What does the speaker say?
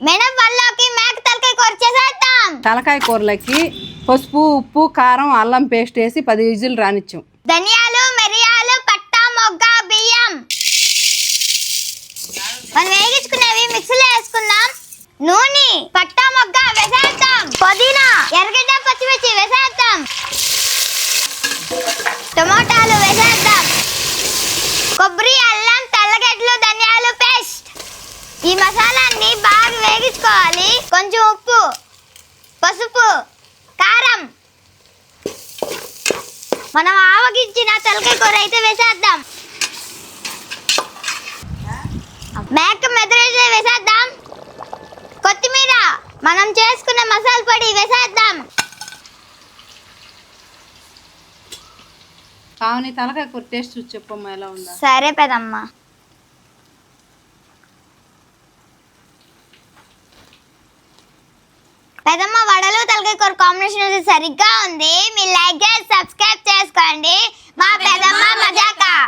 మనం వాళ్ళకి మేక తలకాయ కూర చేసేద్దాం. తలకాయ కూరలకి పసుపు ఉప్పు కారం అల్లం పేస్ట్ వేసి పది విజిల్ రానిచ్చాం. ధనియాలు మిరియాలు పట్టా మొగ్గ బియ్యం. మనం వేగించుకునేవి మిక్సీలో వేసుకుందాం. నూనె పట్టా మొగ్గ వేసేద్దాం పుదీనా ఎర్రగడ్డ పచ్చిమిర్చి వేసేద్దాం టమోటాలు వేసేద్దాం కొబ్బరి అల్లం తెల్లగడ్డలు ధనియాలు పేస్ట్ ఈ మసాలాన్ని బాగా వేగించుకోవాలి. కొంచెం ఉప్పు పసుపు కారం. మనం ఆవగించిన తలకాయ కూర అయితే వేసేద్దాం. మేక మెదడేసి వేసేద్దాం. కొత్తిమీర మనం చేసుకున్న మసాలా పొడి వేసేద్దాం. కావని తలకాయ కూర టేస్ట్ చెప్పమ్మా ఎలా ఉందా? సరే పెదమ్మ పెదమ్మ వడలు తలకాయ కూర కాంబినేషన్ సరిగ్గా ఉంది. మీ లైక్ చేసి సబ్స్క్రైబ్ చేసుకోండి.